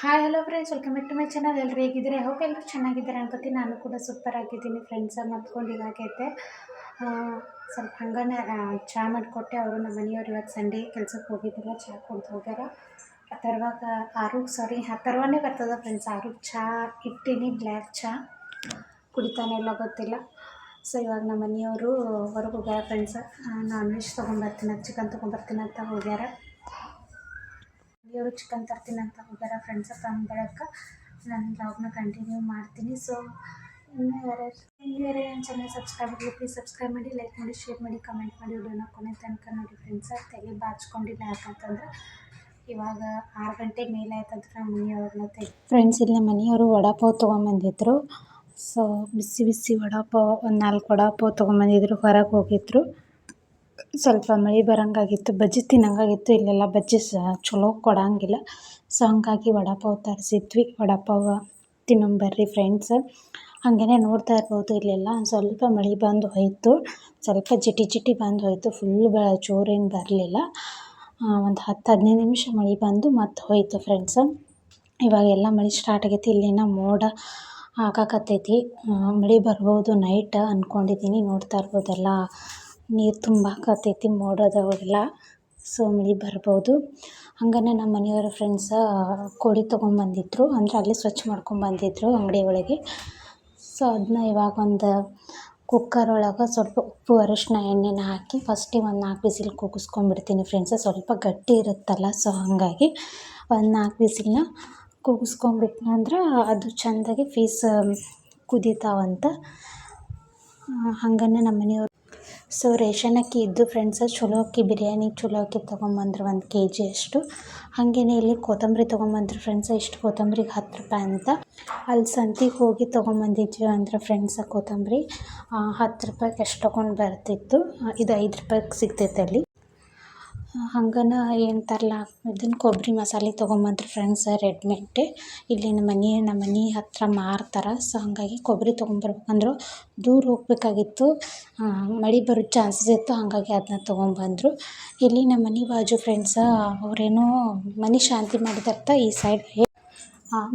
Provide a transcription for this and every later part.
Hi hello friends welcome back to my channel ಎಲ್ಲರೂ ಹೇಗಿದ್ದೀರಾ? ಹೋಗಿ ಎಲ್ಲರೂ ಚೆನ್ನಾಗಿದ್ದಾರೆ ಅನ್ಕೋತೀನಿ. ನಾನು ಕೂಡ ಸೂಪರ್ ಆಗಿದ್ದೀನಿ ಫ್ರೆಂಡ್ಸ ಮತ್ಕೊಂಡು ಇವಾಗೈತೆ ಸ್ವಲ್ಪ ಹಂಗನೇ ಚಾ ಮಾಡಿಕೊಟ್ಟೆ ಅವರು. ನಮ್ಮ ಮನೆಯವ್ರು ಇವತ್ತು ಸಂಡೇ ಕೆಲ್ಸಕ್ಕೆ ಹೋಗಿದ್ದಿಲ್ಲ ಚಹಾ ಕುಡ್ದು ಹೋಗ್ಯಾರ. ಆ ಅಥರ್ವಾಗ ಆರು ಸಾರಿ ಆ ಅಥರ್ವನೇ ಬರ್ತದೆ ಫ್ರೆಂಡ್ಸ್ ಆರು ಚಹಾ ಇಟ್ಟಿನಿ ಬ್ಲ್ಯಾಕ್ ಚಾ. ಕುಡಿತಾನೆ ಇಲ್ಲ, ಗೊತ್ತಿಲ್ಲ. ಸೊ ಇವಾಗ ನಮ್ಮ ಮನೆಯವರು ಹೊರಗೆ ಹೋಗ್ಯಾರ ಫ್ರೆಂಡ್ಸ್ ನಾನ್ ವೆಜ್ ತೊಗೊಂಬರ್ತೀನಿ ಚಿಕನ್ ತೊಗೊಂಬರ್ತೀನಿ ಅಂತ ಹೋಗ್ಯಾರ. ಇವರು ಚಿಕನ್ ತರ್ತೀನಿ ಅಂತ ಹೋಗ್ಯಾರ ಫ್ರೆಂಡ್ಸ್ ತಂಬಳಕ್ಕೆ ನಾನು ಬ್ಲಾಗ್ನ ಕಂಟಿನ್ಯೂ ಮಾಡ್ತೀನಿ. ಸೊ ಇನ್ನೂ ಯಾರ್ಯಾರು ಇನ್ನೂ ಯಾರು ನನ್ನ ಚಾನಲ್ ಸಬ್ಸ್ಕ್ರೈಬ್ ಆಗಲಿ ಪ್ಲೀಸ್ ಸಬ್ಸ್ಕ್ರೈಬ್ ಮಾಡಿ ಲೈಕ್ ಮಾಡಿ ಶೇರ್ ಮಾಡಿ ಕಮೆಂಟ್ ಮಾಡಿ. ವಿಡಿಯೋನ ಕೊನೆ ತನಕ ನೋಡಿ ಫ್ರೆಂಡ್ಸ್ ತಲೆ ಬಾಚ್ಕೊಂಡಿಲ್ಲ ಯಾಕಂತಂದ್ರೆ ಇವಾಗ ಆರು ಗಂಟೆ ಮೇಲೆ ಆಯ್ತಂದ್ರೆ ನಮ್ಮ ಮನೆಯವ್ರನ್ನ ತೆ ಫ್ರೆಂಡ್ಸ್ ಇಲ್ಲಿ ಮನೆಯವರು ವಡಾಪಾವ್ ತೊಗೊಂಬಂದಿದ್ರು. ಸೊ ಬಿಸಿ ಬಿಸಿ ವಡಾಪಾವ್, ಒಂದು ನಾಲ್ಕು ವಡಾಪಾವ್ ತೊಗೊಂಬಂದಿದ್ರು, ಹೊರಗೆ ಹೋಗಿದ್ರು. ಸ್ವಲ್ಪ ಮಳೆ ಬರೋಂಗಾಗಿತ್ತು, ಬಜ್ಜಿ ತಿನ್ನಂಗಾಗಿತ್ತು, ಇಲ್ಲೆಲ್ಲ ಬಜ್ಜಿ ಸ ಚಲೋ ಕೊಡಂಗಿಲ್ಲ. ಸೊ ಹಂಗಾಗಿ ವಡಾಪಾವ್ ತರಿಸಿದ್ವಿ. ವಡಾಪಾವ್ ತಿನ್ನೋಂಬರ್ರಿ ಫ್ರೆಂಡ್ಸ್ ಹಾಗೇನೆ ನೋಡ್ತಾ ಇರ್ಬೋದು, ಇಲ್ಲೆಲ್ಲ ಸ್ವಲ್ಪ ಮಳೆ ಬಂದು ಹೋಯಿತು. ಸ್ವಲ್ಪ ಜಿಟಿ ಜಿಟಿ ಬಂದು ಹೋಯಿತು. ಫುಲ್ ಬ ಜೋರೇನು ಬರಲಿಲ್ಲ. ಒಂದು ಹತ್ತು ಹದಿನೈದು ನಿಮಿಷ ಮಳೆ ಬಂದು ಮತ್ತೆ ಹೋಯಿತು ಫ್ರೆಂಡ್ಸ್ ಇವಾಗೆಲ್ಲ ಮಳೆ ಸ್ಟಾರ್ಟ್ ಆಗೈತಿ, ಇಲ್ಲಿನ ಮೋಡ ಆಗಾಕತ್ತೈತಿ. ಮಳೆ ಬರ್ಬೋದು ನೈಟ್ ಅಂದ್ಕೊಂಡಿದ್ದೀನಿ ನೋಡ್ತಾ ಇರ್ಬೋದೆಲ್ಲ. ನೀರು ತುಂಬಾಕತ್ತೈತಿ ಮೋಡದವಾಗೆಲ್ಲ ಸೊ ಮಳೆ ಬರ್ಬೋದು. ಹಂಗನೆ ನಮ್ಮ ಮನೆಯವರ ಫ್ರೆಂಡ್ಸ ಕೋಳಿ ತೊಗೊಂಬಂದಿದ್ರು. ಅಂದರೆ ಅಲ್ಲೇ ಸ್ವಚ್ಛ ಮಾಡ್ಕೊಂಬಂದಿದ್ರು ಅಂಗಡಿ ಒಳಗೆ. ಸೊ ಅದನ್ನ ಇವಾಗ ಒಂದು ಕುಕ್ಕರ್ ಒಳಗೆ ಸ್ವಲ್ಪ ಉಪ್ಪು ಅರಿಶಿನ ಎಣ್ಣೆನ ಹಾಕಿ ಫಸ್ಟಿಗೆ ಒಂದು ನಾಲ್ಕು ವಿಸಿಲ್ ಕೂಗಿಸ್ಕೊಂಡ್ಬಿಡ್ತೀನಿ ಫ್ರೆಂಡ್ಸ್ ಸ್ವಲ್ಪ ಗಟ್ಟಿ ಇರುತ್ತಲ್ಲ ಸೊ ಹಾಗಾಗಿ ಒಂದು ನಾಲ್ಕು ವಿಸಿಲ್ನ ಕೂಗಿಸ್ಕೊಂಡ್ಬಿಟ್ನೆ ಅಂದ್ರೆ ಅದು ಚೆಂದಾಗಿ ಫೀಸ್ ಕುದೀತಾವಂತ. ಹಾಗನೆ ನಮ್ಮ ಮನೆಯವ್ರು ಸೊ ರೇಷನ್ ಅಕ್ಕಿ ಇದ್ದು ಫ್ರೆಂಡ್ಸ ಚಲೋ ಅಕ್ಕಿ ಬಿರಿಯಾನಿಗೆ ಚಲೋ ಅಕ್ಕಿ ತೊಗೊಂಬಂದ್ರು ಒಂದು ಕೆ ಜಿ ಅಷ್ಟು. ಹಾಗೇನೆ ಇಲ್ಲಿ ಕೊತ್ತಂಬರಿ ತೊಗೊಂಬಂದ್ರು ಫ್ರೆಂಡ್ಸ ಇಷ್ಟು ಕೊತ್ತಂಬರಿಗೆ ಹತ್ತು ರೂಪಾಯಿ ಅಂತ. ಅಲ್ಲಿ ಸಂತಿಗೆ ಹೋಗಿ ತೊಗೊಂಬಂದಿದ್ವಿ ಅಂದ್ರೆ ಫ್ರೆಂಡ್ಸ ಕೊತ್ತಂಬರಿ ಹತ್ತು ರೂಪಾಯಿಗೆ ಎಷ್ಟು ತೊಗೊಂಡು ಬರ್ತಿತ್ತು ಇದು ಐದು ರೂಪಾಯಿಗೆ ಸಿಗ್ತೈತೆ ಅಲ್ಲಿ. ಹಂಗನ ಏನು ಇದನ್ನ ಕೊಬ್ಬರಿ ಮಸಾಲೆ ತೊಗೊಂಬಂದ್ರು ಫ್ರೆಂಡ್ಸ್ ರೆಡ್ಮೇಟೆ ಇಲ್ಲಿ ನಮ್ಮ ಮನೆ ನಮ್ಮ ಮನೆ ಹತ್ತಿರ ಮಾರ್ತಾರೆ. ಸೊ ಹಾಗಾಗಿ ಕೊಬ್ಬರಿ ತೊಗೊಂಬರ್ಬೇಕಂದ್ರು ದೂರ ಹೋಗ್ಬೇಕಾಗಿತ್ತು. ಮಳೆ ಬರೋ ಚಾನ್ಸಸ್ ಇತ್ತು, ಹಾಗಾಗಿ ಅದನ್ನ ತೊಗೊಂಬಂದರು. ಇಲ್ಲಿ ನಮ್ಮ ಮನೆ ಬಾಜು ಫ್ರೆಂಡ್ಸ್ ಅವರೇನೋ ಮನೆ ಶಾಂತಿ ಮಾಡಿದರ್ತ ಈ ಸೈಡ್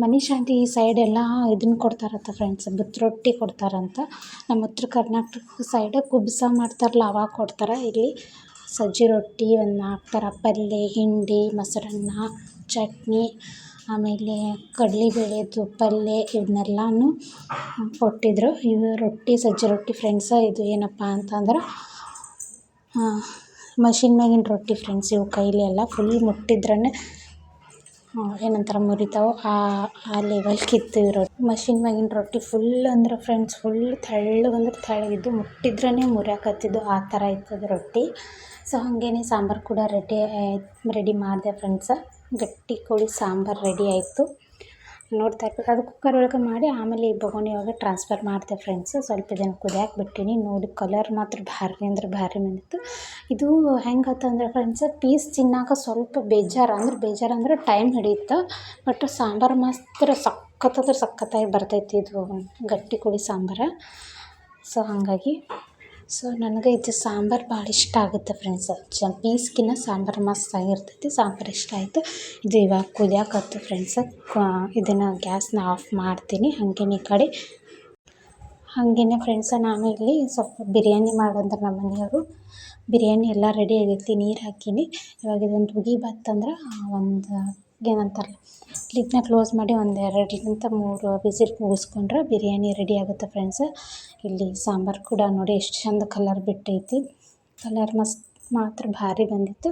ಮನೆ ಶಾಂತಿ ಈ ಸೈಡ್ ಎಲ್ಲ ಇದನ್ನು ಕೊಡ್ತಾರಂತ ಫ್ರೆಂಡ್ಸ್ ಬುತ್ ರೊಟ್ಟಿ ಕೊಡ್ತಾರಂತ. ನಮ್ಮ ಉತ್ತರ ಕರ್ನಾಟಕ ಸೈಡ್ ಕುಬ್ಸ ಮಾಡ್ತಾರಲ್ಲ, ಅವಾಗ ಕೊಡ್ತಾರೆ. ಇಲ್ಲಿ ಸಜ್ಜಿ ರೊಟ್ಟಿ, ಒಂದು ನಾಲ್ಕು ಥರ ಪಲ್ಯ ಹಿಂಡಿ, ಮೊಸರನ್ನ, ಚಟ್ನಿ, ಆಮೇಲೆ ಕಡ್ಲೆಬೇಳೆದು ಪಲ್ಯ ಇವನ್ನೆಲ್ಲನೂ ಕೊಟ್ಟಿದ್ದರು ಇವು ರೊಟ್ಟಿ, ಸಜ್ಜೆ ರೊಟ್ಟಿ ಫ್ರೆಂಡ್ಸ ಇದು ಏನಪ್ಪ ಅಂತಂದ್ರೆ ಮಷಿನ್ ಮ್ಯಾಗಿನ ರೊಟ್ಟಿ ಫ್ರೆಂಡ್ಸ್ ಇವು ಕೈಲಿ ಎಲ್ಲ ಫುಲ್ ಮುಟ್ಟಿದ್ರೇ ಏನಂತಾರೆ ಮುರಿತಾವೆ ಆ ಆ ಲೆವೆಲ್ ಕಿತ್ತು ರೊಟ್ಟಿ ಮಷಿನ್ ಮ್ಯಾಗಿನ ರೊಟ್ಟಿ ಫುಲ್ ಅಂದ್ರೆ ಫ್ರೆಂಡ್ಸ್ ಫುಲ್ ತೆಳ್ಳಗಂದ್ರೆ ತೆಳ್ಳಗಿದ್ದು ಮುಟ್ಟಿದ್ರೇ ಮುರಿಯಾಕತ್ತಿದ್ದು ಆ ಥರ ಇತ್ತದು ರೊಟ್ಟಿ. ಸೊ ಹಾಗೇನೆ ಸಾಂಬಾರು ಕೂಡ ರೆಡಿ ರೆಡಿ ಮಾಡಿದೆ ಫ್ರೆಂಡ್ಸ ಗಟ್ಟಿ ಕೋಳಿ ಸಾಂಬಾರು ರೆಡಿ ಆಯಿತು. ನೋಡ್ತಾ ಇರ್ಬೇಕು. ಅದು ಕುಕ್ಕರ್ ಒಳಗೆ ಮಾಡಿ ಆಮೇಲೆ ಈ ಬೊಗಣಿ ಒಳಗೆ ಟ್ರಾನ್ಸ್ಫರ್ ಮಾಡಿದೆ ಫ್ರೆಂಡ್ಸ್ ಸ್ವಲ್ಪ ದಿನ ಕುದಿಯಾಕೆ ಬಿಟ್ಟೀನಿ. ನೋಡಿ ಕಲರ್ ಮಾತ್ರ ಭಾರಿ ಅಂದ್ರೆ ಭಾರಿ ಬಂದಿತ್ತು. ಇದು ಹೆಂಗತ್ತಂದ್ರೆ ಫ್ರೆಂಡ್ಸ್ ಪೀಸ್ ತಿನ್ನಾಕ ಸ್ವಲ್ಪ ಬೇಜಾರು ಅಂದ್ರೆ ಬೇಜಾರು ಅಂದ್ರೆ ಟೈಮ್ ಹಿಡಿಯುತ್ತೆ. ಬಟ್ ಸಾಂಬಾರು ಮಾತ್ರ ಸಖತ್ತಂದ್ರೆ ಸಖತ್ತಾಗಿ ಬರ್ತೈತಿ ಇದು ಗಟ್ಟಿ ಕೋಳಿ ಸಾಂಬಾರು. ಸೊ ಹಾಗಾಗಿ ಸೊ ನನಗೆ ಇದು ಸಾಂಬಾರು ಭಾಳ ಇಷ್ಟ ಆಗುತ್ತೆ ಫ್ರೆಂಡ್ಸ್ ಚ ಪೀಸ್ಗಿನ್ನ ಸಾಂಬಾರು ಮಸ್ತಾಗಿರ್ತೈತಿ ಸಾಂಬಾರು ಇಷ್ಟ ಆಯಿತು. ಇದು ಇವಾಗ ಕುದಿಯಾಕತ್ತು ಫ್ರೆಂಡ್ಸ್ ಇದನ್ನು ಗ್ಯಾಸ್ನ ಆಫ್ ಮಾಡ್ತೀನಿ. ಹಾಗೇನೆ ಈ ಕಡೆ. ಹಾಗೇನೆ ಫ್ರೆಂಡ್ಸ ನಾನು ಇಲ್ಲಿ ಸ್ವಲ್ಪ ಬಿರಿಯಾನಿ ಮಾಡೋದ್ರೆ ನಮ್ಮ ಮನೆಯವರು. ಬಿರಿಯಾನಿ ಎಲ್ಲ ರೆಡಿ ಆಗೈತಿ, ನೀರು ಹಾಕೀನಿ. ಇವಾಗ ಇದೊಂದು ಉಗಿ ಬಂತಂದ್ರೆ ಒಂದು ಏನಂತಾರಲ್ಲ ಲಿಡ್ನ ಕ್ಲೋಸ್ ಮಾಡಿ ಒಂದು ಎರಡರಿಂದ ಮೂರು ವಿಸಿಲ್ ಮುಗಿಸ್ಕೊಂಡ್ರೆ ಬಿರಿಯಾನಿ ರೆಡಿ ಆಗುತ್ತೆ ಫ್ರೆಂಡ್ಸ್ ಇಲ್ಲಿ ಸಾಂಬಾರು ಕೂಡ ನೋಡಿ ಎಷ್ಟು ಚಂದ ಕಲರ್ ಬಿಟ್ಟೈತಿ. ಕಲರ್ ಮಸ್ತ್ ಮಾತ್ರ ಭಾರಿ ಬಂದಿತ್ತು.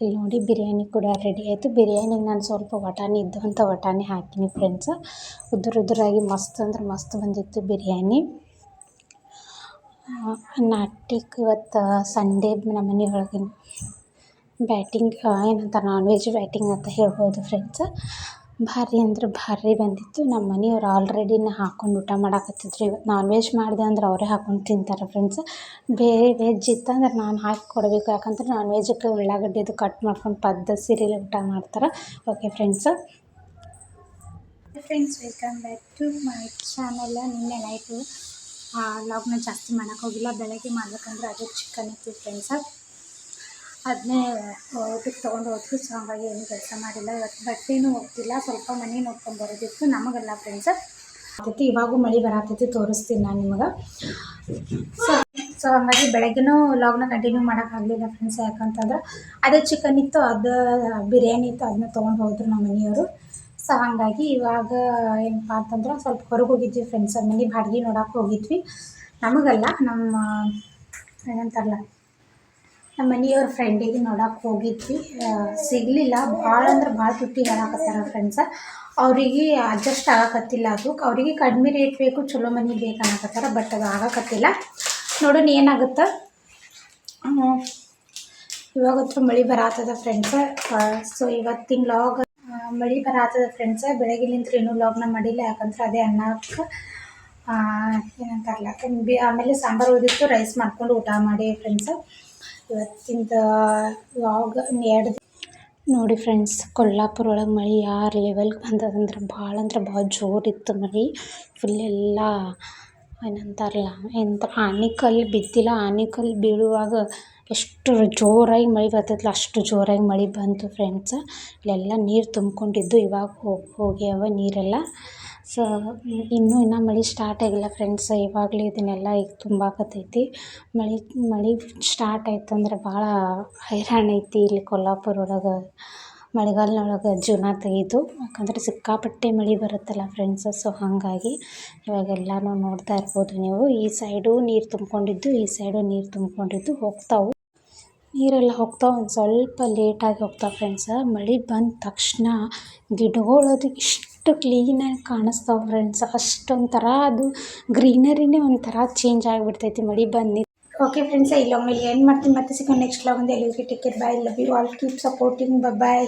ಇಲ್ಲಿ ನೋಡಿ ಬಿರಿಯಾನಿ ಕೂಡ ರೆಡಿ ಆಯಿತು. ಬಿರಿಯಾನಿಗೆ ನಾನು ಸ್ವಲ್ಪ ವಟಾಣಿ ಇದ್ದು ಅಂತ ವಟಾಣಿ ಹಾಕಿನಿ ಫ್ರೆಂಡ್ಸ್ ಉದುರು ಉದುರಾಗಿ ಮಸ್ತ್ ಅಂದ್ರೆ ಮಸ್ತ್ ಬಂದಿತ್ತು ಬಿರಿಯಾನಿ. ನಾಟಿಕ್ ಇವತ್ತು ಸಂಡೇ ನಮ್ಮ ಮನೆಯೊಳಗಿನ ಬ್ಯಾಟಿಂಗ್ ಏನಂತ ನಾನ್ ವೆಜ್ ಬ್ಯಾಟಿಂಗ್ ಅಂತ ಹೇಳ್ಬೋದು ಫ್ರೆಂಡ್ಸ್ ಭಾರಿ ಅಂದ್ರೆ ಭಾರಿ ಬಂದಿತ್ತು. ನಮ್ಮ ಮನೆಯವ್ರು ಆಲ್ರೆಡಿನೇ ಹಾಕೊಂಡು ಊಟ ಮಾಡಾಕತ್ತಿದ್ರು. ಇವತ್ತು ನಾನ್ ವೆಜ್ ಮಾಡಿದೆ ಅಂದ್ರೆ ಅವರೇ ಹಾಕೊಂಡು ತಿಂತಾರೆ ಫ್ರೆಂಡ್ಸ್ ಬೇರೆ ವೆಜ್ ಇತ್ತಂದ್ರೆ ನಾನು ಹಾಕಿ ಕೊಡಬೇಕು. ಯಾಕಂದ್ರೆ ನಾನ್ ವೆಜ್ಗೆ ಉಳ್ಳಾಗಡ್ಡೆದು ಕಟ್ ಮಾಡ್ಕೊಂಡು ಪದ್ದ, ಸೀರೆಲಿ ಊಟ ಮಾಡ್ತಾರೆ? Okay friends friends welcome back to my channel ನಿನ್ನೆ ನೈಟು ಲಾಗ್ನ ಜಾಸ್ತಿ ಮಾಡೋಕ್ಕೋಗಿಲ್ಲ ಬೆಳಗ್ಗೆ ಮಾಡ್ಬೇಕಂದ್ರೆ ಅದು ಚಿಕನ್ ಇತ್ತು ಫ್ರೆಂಡ್ಸ ಅದನ್ನೇ ಊಟಕ್ಕೆ ತೊಗೊಂಡು ಹೋದ್ರು. ಸೊ ಏನು ಕೆಲಸ ಮಾಡಿಲ್ಲ. ಇವತ್ತು ಬಟ್ಟೆನೂ ಹೋಗ್ತಿಲ್ಲ ಸ್ವಲ್ಪ ಮನೆ ನೋಡ್ಕೊಂಡು ಬರೋದಿತ್ತು ನಮಗಲ್ಲ ಫ್ರೆಂಡ್ಸ್ ಆಗ್ತೈತಿ ಇವಾಗೂ ಮಳೆ ಬರತೈತಿ, ತೋರಿಸ್ತೀನಿ ನಾನು ನಿಮಗೆ. ಸೊ ಸೊ ಹಾಗಾಗಿ ಬೆಳಗ್ಗೆನೂ ಲಾಗ್ನ ಕಂಟಿನ್ಯೂ ಮಾಡೋಕ್ಕಾಗಲಿಲ್ಲ ಫ್ರೆಂಡ್ಸ್ ಯಾಕಂತಂದ್ರೆ ಅದೇ ಚಿಕನ್ ಇತ್ತು, ಅದು ಬಿರಿಯಾನಿ ಇತ್ತು, ಅದನ್ನ ತೊಗೊಂಡು ಹೋದ್ರು ನಮ್ಮ ಮನೆಯವರು. ಸೊ ಹಾಗಾಗಿ ಇವಾಗ ಏನಪ್ಪ ಅಂತಂದ್ರೆ ಸ್ವಲ್ಪ ಹೊರಗೆ ಹೋಗಿದ್ವಿ ಫ್ರೆಂಡ್ಸ್ ಮನೆ ಬಾಡಿಗೆ ನೋಡೋಕೆ ಹೋಗಿದ್ವಿ. ನಮಗಲ್ಲ, ನಮ್ಮ, ಏನಂತಾರಲ್ಲ ನಮ್ಮ ಮನೆಯವ್ರ ಫ್ರೆಂಡಿಗೆ ನೋಡಕ್ಕೆ ಹೋಗಿದ್ವಿ. ಸಿಗಲಿಲ್ಲ. ಭಾಳ ಅಂದ್ರೆ ಭಾಳ ತುಟ್ಟಿ ಹೇಳಕತ್ತಾರ ಫ್ರೆಂಡ್ಸ ಅವರಿಗೆ ಅಡ್ಜಸ್ಟ್ ಆಗಕತ್ತಿಲ್ಲ ಅದು. ಅವರಿಗೆ ಕಡಿಮೆ ರೇಟ್ ಬೇಕು, ಚಲೋ ಮನೆ ಬೇಕು ಬಟ್ ಅದು ಆಗಕತ್ತಿಲ್ಲ. ನೋಡೋಣ ಏನಾಗುತ್ತೆ. ಇವಾಗತ್ರ ಮಳೆ ಬರಾತದ ಫ್ರೆಂಡ್ಸ ಸೊ ಇವತ್ತಿನ ಲಾಗ್ ಮಳೆ ಬರಾತದ ಫ್ರೆಂಡ್ಸ ಬೆಳಗ್ಗೆಲಿಂತ್ರ ಇನ್ನೂ ಲಾಗ್ನ ಮಾಡಿಲ್ಲ. ಯಾಕಂದ್ರೆ ಅದೇ ಅನ್ನಕ್ಕೆ ಏನಂತಾರಲ್ಲ ಆಮೇಲೆ ಸಾಂಬಾರು ಉದಿತ್ತು ರೈಸ್ ಮಾಡ್ಕೊಂಡು ಊಟ ಮಾಡಿ ಫ್ರೆಂಡ್ಸ ಇವತ್ತಿಂದ ಯಾವಾಗ ಎರಡು ನೋಡಿ ಫ್ರೆಂಡ್ಸ್ ಕೊಲ್ಲಾಪುರ ಒಳಗೆ ಮಳೆ ಯಾರು ಲೆವೆಲ್ಗೆ ಬಂದದಂದ್ರೆ ಭಾಳ ಅಂದ್ರೆ ಭಾಳ ಜೋರಿತ್ತು ಮಳೆ. ಫುಲ್ ಎಲ್ಲ ಏನಂತಾರಲ್ಲ, ಎಂತ ಆನಿಕಲ್ಲು ಬಿದ್ದಿಲ್ಲ ಆನಿಕಲ್ಲು ಬೀಳುವಾಗ ಎಷ್ಟು ಜೋರಾಗಿ ಮಳೆ ಬರ್ತೈತಲ್ಲ ಅಷ್ಟು ಜೋರಾಗಿ ಮಳೆ ಬಂತು ಫ್ರೆಂಡ್ಸ್ ಇಲ್ಲೆಲ್ಲ ನೀರು ತುಂಬಿಕೊಂಡಿದ್ದು, ಇವಾಗ ಹೋಗಿ ಹೋಗ್ಯಾವ ನೀರೆಲ್ಲ. ಸೊ ಇನ್ನೂ ಇನ್ನೂ ಮಳೆ ಸ್ಟಾರ್ಟ್ ಆಗಿಲ್ಲ ಫ್ರೆಂಡ್ಸ್ ಇವಾಗಲೇ ಇದನ್ನೆಲ್ಲ ಈಗ ತುಂಬಾಕತ್ತೈತಿ. ಮಳೆ ಮಳೆ ಸ್ಟಾರ್ಟ್ ಆಯ್ತು ಅಂದ್ರೆ ಭಾಳ ಹೈರಾಣ ಐತಿ ಇಲ್ಲಿ ಕೊಲ್ಲಾಪುರ ಒಳಗೆ. ಮಳೆಗಾಲದೊಳಗೆ ಜೀವನ ತೆಗೆದು ಯಾಕಂದರೆ ಸಿಕ್ಕಾಪಟ್ಟೆ ಮಳೆ ಬರುತ್ತಲ್ಲ ಫ್ರೆಂಡ್ಸ್ ಸೊ ಹಾಗಾಗಿ ಇವಾಗೆಲ್ಲನೂ ನೋಡ್ತಾ ಇರ್ಬೋದು ನೀವು. ಈ ಸೈಡು ನೀರು ತುಂಬಿಕೊಂಡಿದ್ದು, ಈ ಸೈಡು ನೀರು ತುಂಬಿಕೊಂಡಿದ್ದು ಹೋಗ್ತಾವೆ. ನೀರೆಲ್ಲ ಹೋಗ್ತಾವೆ, ಒಂದು ಸ್ವಲ್ಪ ಲೇಟಾಗಿ ಹೋಗ್ತಾವೆ ಫ್ರೆಂಡ್ಸ್ ಮಳೆ ಬಂದ ತಕ್ಷಣ ಗಿಡಗಳು ಇಷ್ಟು ಕ್ಲೀನಾಗಿ ಕಾಣಿಸ್ತಾವೆ ಫ್ರೆಂಡ್ಸ್ ಅಷ್ಟೊಂಥರ ಅದು ಗ್ರೀನರಿನೇ ಒಂಥರ ಚೇಂಜ್ ಆಗಿಬಿಡ್ತೈತಿ ಮಳೆ ಬಂದು. ಓಕೆ ಫ್ರೆಂಡ್ಸ್ ಇಲ್ಲ ಮೇಲೆ ಏನು ಮಾಡ್ತೀನಿ. ಮತ್ತೆ ಸಿಗೋಣ ನೆಕ್ಸ್ಟ್ ಲಾಗ್ ಒಂದು ಎಲ್ಲಿಗೆ take care love you all keep supporting bye